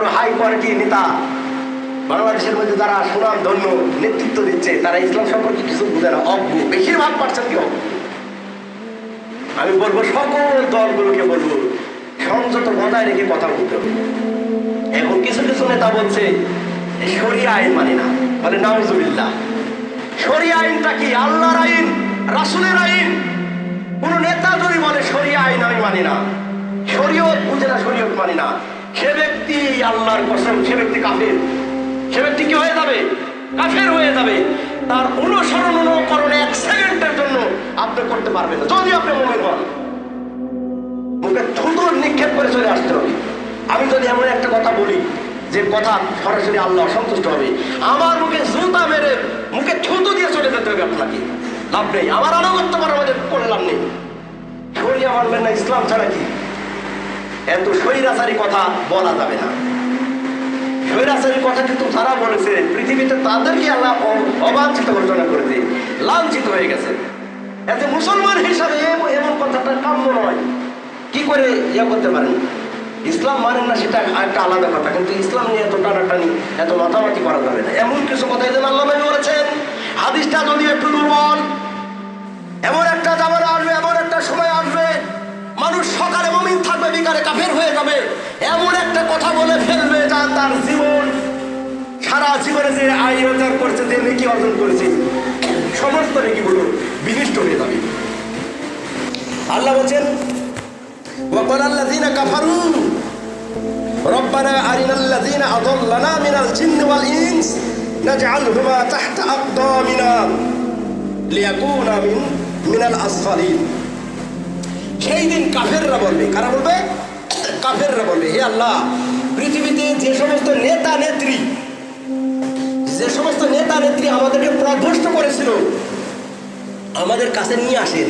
বড় হাই কোয়ালিটির নেতা বাংলাদেশের মধ্যে যারা সুনাম, ধন্য, নেতৃত্ব দিচ্ছে, তারা ইসলাম সম্পর্কে কিছু বুঝে না। অজ্ঞ, বেশিরভাগ পার্সেন্ট কি অজ্ঞ আমি বলব সকল দলগুলোকে বলব, সংযত বজায় রেখে কথা বলতে হবে। এখন কিছু কিছু নেতা বলছে সরিয়া আইন মানি না। বলে, নাউজুবিল্লাহ। সরিয়া আইনটা কি? আল্লাহর আইন? রাসুলের আইন? কোন নেতা যদি বলে, সরিয়া আইন আমি মানি না। শরীয়ত বুঝে না, শরীয়ত মানি না। সে ব্যক্তি আল্লাহর কসম, সে ব্যক্তি কাফের। সে ব্যক্তি কি হয়ে যাবে? কাফের হয়ে যাবে। তার অনুসরণ অনুকরণ এক সেকেন্ডের জন্য আপনি করতে পারবেন না। যদি আপনি মনে হন মুখে থুতুর নিক্ষেপ করে চলে আসতে হবে। আমি যদি এমন একটা কথা বলি, যে কথা সরাসরি আল্লাহ অসন্তুষ্ট হবে। আমার মুখে জুতা মেরে মুখে থুতু দিয়ে চলে যেতে হবে আপনাকে। লাভ নেই। আমার আনুগত্য করার আমাদের করলাম নেই। সরিয়া মানবেন না, ইসলাম ছাড়া কি? এত স্বৈরাচারী কথা বলা যাবে না। কথা কিন্তু তারা বলেছে, পৃথিবীতে তাদেরকে আল্লাহ অবাঞ্ছিত লাঞ্ছিত হয়ে গেছে। এতে মুসলমান হিসাবে এমন কথাটা কাম্য নয়। কি করে ইয়ে করতে পারেন? ইসলাম মানেন না, সেটা একটা আলাদা কথা, কিন্তু ইসলাম নিয়ে এত টানাটানি, এত মাতামাতি করা যাবে না। এমন কিছু কথা এই আল্লাহ বলেছেন, হাদিসটা যদি একটু দুর্বল, এমন একটা মমিন থাকবে বিকালে কাফের হয়ে যাবে এমন একটা কথা বলে ফেলবে যা তার জীবন সারা জীবনে যে আয় রোজগার করছে যে নেকি অর্জন করেছে সমস্ত নেকিগুলো বিনিষ্ট হয়ে যাবে আল্লাহ বলছেন وقال الذين كفروا ربنا أرنا الذين أضلنا من الجن والإنس نجعلهما تحت أقدامنا ليكون من من الأسفلين সেই দিন কাফেররা বলবে, কারা বলবে? কাফেররা বলবে, হে আল্লাহ, পৃথিবীতে যে সমস্ত নেতা নেত্রী, যে সমস্ত নেতা নেত্রী আমাদেরকে প্রভ্রষ্ট করেছিল, আমাদের কাছে নিয়ে আসেন।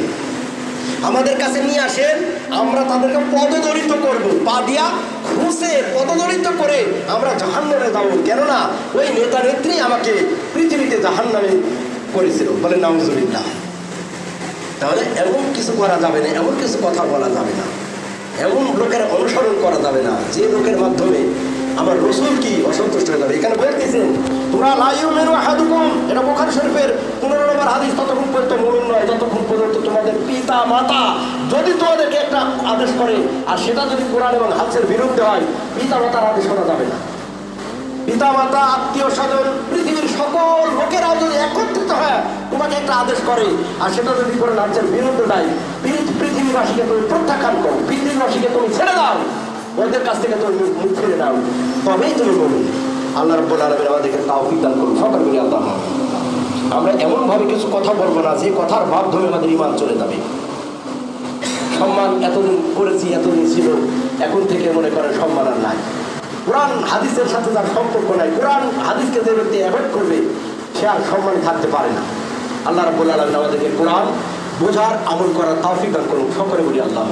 আমাদের কাছে নিয়ে আসেন, আমরা তাদেরকে পদদলিত করব। পা দিয়া খুশে পদদলিত করে আমরা জাহান্নামে যাব। কেননা, ওই নেতা নেত্রী আমাকে পৃথিবীতে জাহান্নামে করেছিল। বলে নাউজুবিল্লাহ। তাহলে এমন কিছু করা যাবে না, এমন কিছু কথা বলা যাবে না। এমন লোকের অনুসরণ করা যাবে না, যে লোকের মাধ্যমে আমার রসুল কি অসন্তুষ্ট হয়ে যাবে। এখানে বলতেছেন তোমরা লাইউ মেরু হাদুকুম এটা বোখারি শরীফের পনেরো নম্বর হাদিস, ততক্ষণ পর্যন্ত মমিন নয় যতক্ষণ পর্যন্ত তোমাদের পিতা, মাতা যদি তোমাদেরকে একটা আদেশ করে, আর সেটা যদি কোরআন এবং হাদিসের বিরুদ্ধে হয় পিতা মাতার আদেশ করা যাবে না। পিতা মাতা আত্মীয় স্বজন তোমাকে একটা আদেশ করে, আর সেটা যদি করে রাজ্যের বিরুদ্ধে পৃথ- পৃথিবীবাসীকে তুমি প্রত্যাখ্যান করো, পৃথিবীবাসীকে তুমি ছেড়ে দাও। ওদের কাছ থেকে তুমি মুখ- ফিরে নাও। তবেই তুমি বলুন আল্লাহ রব্বুল আলমের আমাদেরকে তাও বিজ্ঞান করুন সকল মিলে আল্লাহ আমরা এমনভাবে কিছু কথা বলব না, যে কথার মাধ্যমে আমাদের ইমান চলে যাবে। সম্মান এতদিন করেছি, এতদিন ছিল, এখন থেকে মনে করেন সম্মান আর নাই। কোরআন, হাদিসের সাথে যার সম্পর্ক নাই। কোরআন, হাদিসকে যে ব্যক্তি অ্যাভয়েড করবে সে আর সম্মান থাকতে পারে না। আল্লাহ রাবুল আলমিন আমাদেরকে কোরআন বোঝার আমল করার তাফিক দান করুন। সকলে বলি আল্লাহ